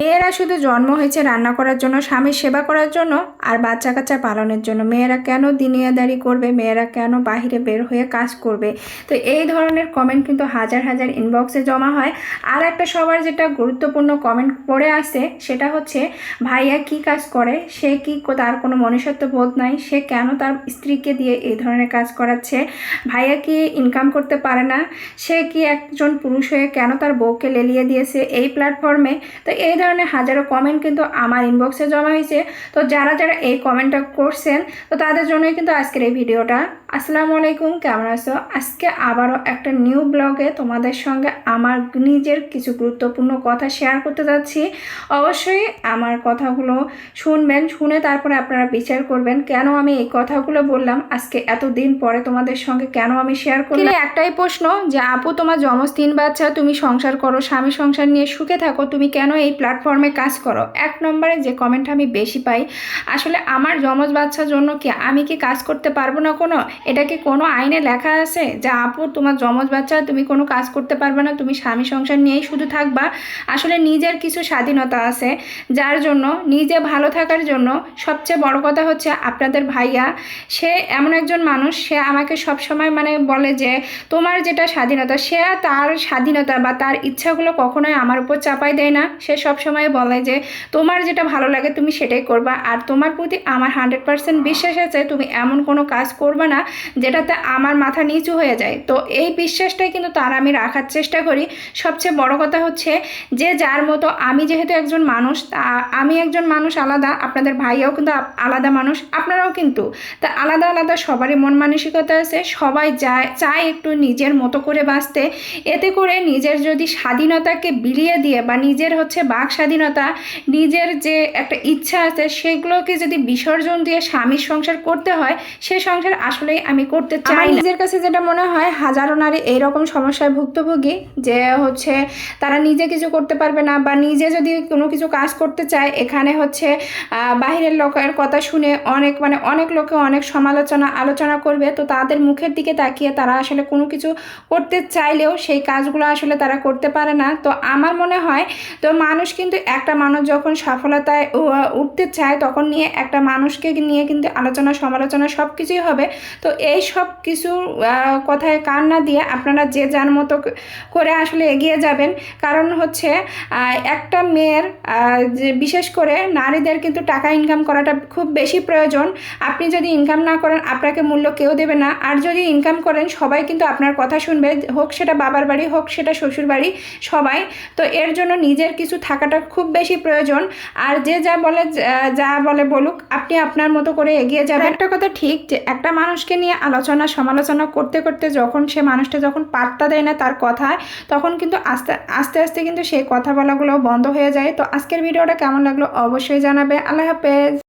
মেয়েরা শুধু জন্ম হয়েছে রান্না করার জন্য, স্বামীর সেবা করার জন্য আর বাচ্চা কাচ্চা পালনের জন্য। মেয়েরা কেন দিনিয়াদারি করবে? মেয়েরা কেন বাহিরে বের হয়ে কাজ করবে? তো এই ধরনের কমেন্ট কিন্তু হাজার হাজার ইনবক্সে জমা হয়। আর একটা সবার যেটা গুরুত্বপূর্ণ কমেন্ট পড়ে আসে, সেটা হচ্ছে, ভাইয়া কি কাজ করে? সে কি তার কোনো মনুষ্যত্ব বোধ নাই। সে কেন তার স্ত্রীকে দিয়ে এই ধরনের কাজ করাচ্ছে? ভাইয়া কি ইনকাম করতে পারে না? সে কি একজন পুরুষ হয়ে কেন তার বউকে লেলিয়ে দিয়েছে এই প্ল্যাটফর্মে তো এই ধরনের হাজারো কমেন্ট কিন্তু আমার ইনবক্সে জমা হয়েছে। তো যারা যারা এই কমেন্টটা করছেন, তো তাদের জন্যই কিন্তু আজকের এই ভিডিওটা। আসসালামু আলাইকুম, কেমন আছো? আজকে আবারও একটা নিউ ব্লগে তোমাদের সঙ্গে আমার নিজের কিছু গুরুত্বপূর্ণ কথা শেয়ার করতে যাচ্ছি। অবশ্যই আমার কথাগুলো শুনবেন, শুনে তারপরে আপনারা বিচার করবেন কেন আমি এই কথাগুলো বললাম, আজকে এত দিন পরে তোমাদের সঙ্গে কেন আমি শেয়ার করলাম। একটাই প্রশ্ন যে, আপু তোমার জমজ তিন বাচ্চা তুমি সংসার করো, স্বামী সংসার নিয়ে সুখে থাকো, তুমি কেন এই প্ল্যাটফর্মে কাজ করো। এক নম্বরে যে কমেন্ট আমি বেশি পাই, আসলে আমার জমজ বাচ্চার জন্য কি আমি কি কাজ করতে পারব না কোনো? এটা কি কোনো আইনে লেখা আছে যে, আপু, তোমার জমজ বাচ্চা, তুমি কোনো কাজ করতে পারবে না, তুমি স্বামী সংসার নিয়েই শুধু থাকবা আসলে নিজের কিছু স্বাধীনতা আছে, যার জন্য, নিজে ভালো থাকার জন্য সবচেয়ে বড় কথা হচ্ছে আপনাদের ভাইয়া। সে এমন একজন মানুষ, সে আমাকে সব সময় মানে বলে যে, তোমার যেটা স্বাধীনতা, সে তার স্বাধীনতা বা তার ইচ্ছাগুলো কখনোই আমার উপর চাপাই দেয় না। সে সব সময় বলে যে, তোমার যেটা ভালো লাগে তুমি সেটাই করবা। আর তোমার প্রতি আমার হান্ড্রেড পার্সেন্ট বিশ্বাস আছে, তুমি এমন কোনো কাজ করবে না যেটাতে আমার মাথা নিচু হয়ে যায়। তো এই বিশ্বাসটাই কিন্তু তার আমি রাখার চেষ্টা করি। সবচেয়ে বড় কথা হচ্ছে যে, যার মতো আমি যেহেতু একজন মানুষ আমি একজন মানুষ আলাদা, আপনাদের ভাইয়াও কিন্তু আলাদা মানুষ, আপনারাও কিন্তু। তা আলাদা আলাদা সবারই মন মানসিকতা আছে। সবাই যায়, চায় একটু নিজের মতো করে বাঁচতে। এতে করে নিজের যদি স্বাধীনতাকে বিলিয়ে দিয়ে বা নিজের হচ্ছে বাক স্বাধীনতা নিজের যে একটা ইচ্ছা আছে সেগুলোকে যদি বিসর্জন দিয়ে স্বামীর সংসার করতে হয় সে সংসার আসলেই আমি করতে চাই নিজের কাছে যেটা মনে হয় হাজারো নারী এইরকম সমস্যায় ভুক্তভোগী যে হচ্ছে তারা নিজে কিছু করতে পারবে না বা নিজে যদি কোনো কিছু কাজ করতে চায় এখানে হচ্ছে বাহিরের লোকের কথা শুনে অনেক মানে অনেক লোকে অনেক সমালোচনা আলোচনা করবে। তো তাদের মুখের দিকে তাকিয়ে তারা আসলে কোনো কিছু করতে চাইলেও সেই কাজগুলো আসলে তারা করতে পারে না। তো আমার মনে হয় তো মানুষ কিন্তু একটা মানুষ যখন সফলতায় উঠতে চায়, তখন নিয়ে একটা মানুষকে নিয়ে কিন্তু আলোচনা, সমালোচনা সব কিছুই হবে। তো এই সব কিছু কথায় কান না দিয়ে আপনারা যে যার মতো করে আসলে এগিয়ে যাবেন। কারণ হচ্ছে একটা মেয়ের যে বিশেষ করে নারীদের কিন্তু টাকা ইনকাম করাটা খুব বেশি প্রয়োজন। আপনি যদি ইনকাম না করেন, আপনাকে মূল্য কেউ দেবে না। আর যদি ইনকাম করেন, সবাই কিন্তু আপনার কথা শুনবে। হোক সেটা বাবার বাড়ি, হোক সেটা শ্বশুর বাড়ি সবাই। তো এর জন্য নিজের কিছু থাকাটা খুব বেশি প্রয়োজন। আর যে যা বলে যা- যা বলে বলুক, আপনি আপনার মতো করে এগিয়ে যাবেন। একটা কথা ঠিক যে, একটা মানুষকে নিয়ে আলোচনা, সমালোচনা করতে করতে যখন সে মানুষটা যখন পাত্তা দেয় না তার কথায়, তখন কিন্তু আস্তে আস্তে আস্তে কিন্তু সেই কথা বলাগুলো বন্ধ হয়ে যায়। তো আজকের ভিডিওটা কেমন লাগল অবশ্যই জানাবে। আল্লাহ হাফেজ।